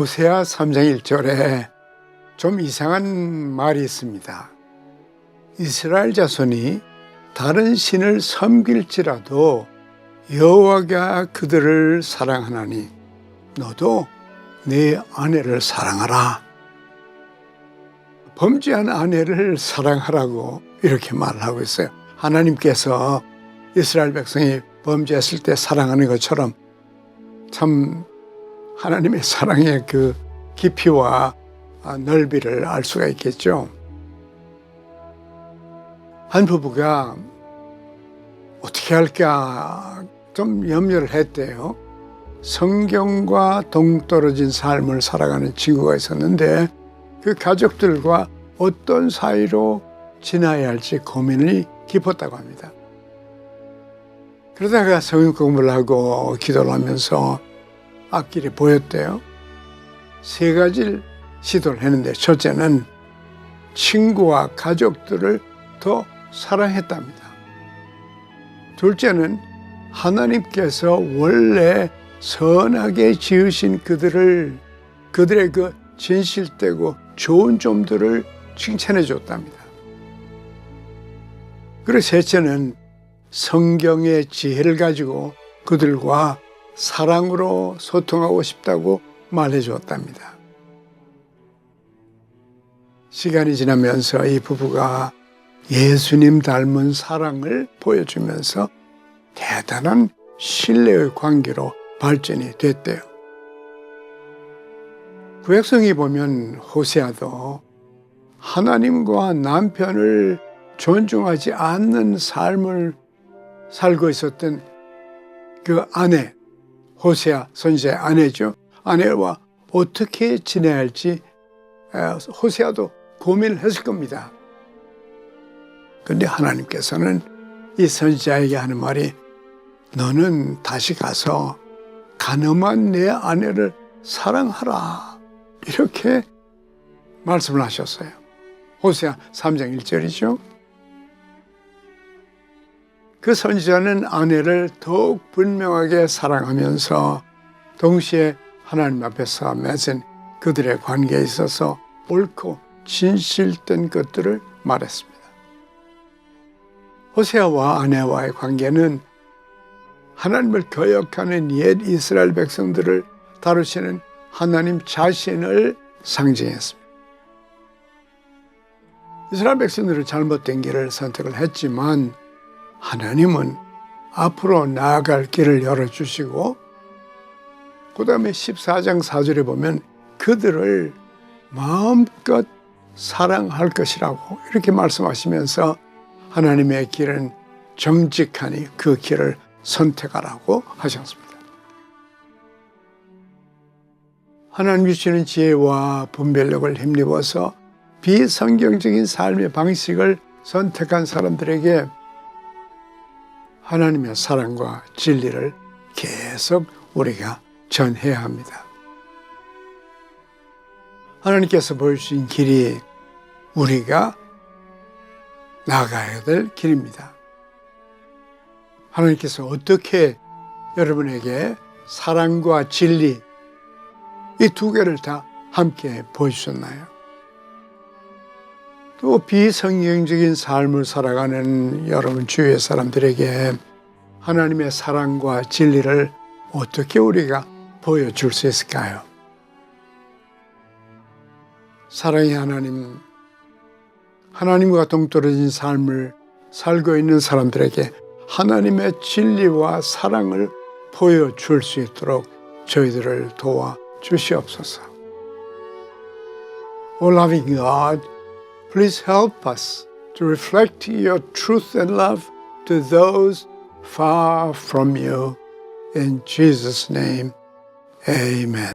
호세아 3장 1절에 좀 이상한 말이 있습니다. 이스라엘 자손이 다른 신을 섬길지라도 여호와가 그들을 사랑하나니 너도 내 아내를 사랑하라. 범죄한 아내를 사랑하라고 이렇게 말을 하고 있어요. 하나님께서 이스라엘 백성이 범죄했을 때 사랑하는 것처럼 참 하나님의 사랑의 그 깊이와 넓이를 알 수가 있겠죠. 한 부부가 어떻게 할까 좀 염려를 했대요. 성경과 동떨어진 삶을 살아가는 친구가 있었는데 그 가족들과 어떤 사이로 지나야 할지 고민이 깊었다고 합니다. 그러다가 성경 공부를 하고 기도를 하면서 앞길이 보였대요. 세 가지를 시도를 했는데 첫째는 친구와 가족들을 더 사랑했답니다. 둘째는 하나님께서 원래 선하게 지으신 그들을 그들의 그 진실되고 좋은 점들을 칭찬해 줬답니다. 그리고 셋째는 성경의 지혜를 가지고 그들과 사랑으로 소통하고 싶다고 말해 주었답니다. 시간이 지나면서 이 부부가 예수님 닮은 사랑을 보여주면서 대단한 신뢰의 관계로 발전이 됐대요. 구약성이 보면 호세아도 하나님과 남편을 존중하지 않는 삶을 살고 있었던 그 아내, 호세아 선지자의 아내죠. 아내와 어떻게 지내야 할지 호세아도 고민을 했을 겁니다. 그런데 하나님께서는 이 선지자에게 하는 말이 너는 다시 가서 가늠한 내 아내를 사랑하라. 이렇게 말씀을 하셨어요. 호세아 3장 1절이죠. 그 선지자는 아내를 더욱 분명하게 사랑하면서 동시에 하나님 앞에서 맺은 그들의 관계에 있어서 옳고 진실된 것들을 말했습니다. 호세아와 아내와의 관계는 하나님을 거역하는 옛 이스라엘 백성들을 다루시는 하나님 자신을 상징했습니다. 이스라엘 백성들은 잘못된 길을 선택을 했지만 하나님은 앞으로 나아갈 길을 열어주시고 그 다음에 14장 4절에 보면 그들을 마음껏 사랑할 것이라고 이렇게 말씀하시면서 하나님의 길은 정직하니 그 길을 선택하라고 하셨습니다. 하나님 주시는 지혜와 분별력을 힘입어서 비성경적인 삶의 방식을 선택한 사람들에게 하나님의 사랑과 진리를 계속 우리가 전해야 합니다. 하나님께서 보여주신 길이 우리가 나가야 될 길입니다. 하나님께서 어떻게 여러분에게 사랑과 진리 이 두 개를 다 함께 보여주셨나요? 또 비성경적인 삶을 살아가는 여러분 주위의 사람들에게 하나님의 사랑과 진리를 어떻게 우리가 보여줄 수 있을까요? 사랑의 하나님, 하나님과 동떨어진 삶을 살고 있는 사람들에게 하나님의 진리와 사랑을 보여줄 수 있도록 저희들을 도와 주시옵소서. O loving God, please help us to reflect your truth and love to those far from you. In Jesus' name, amen.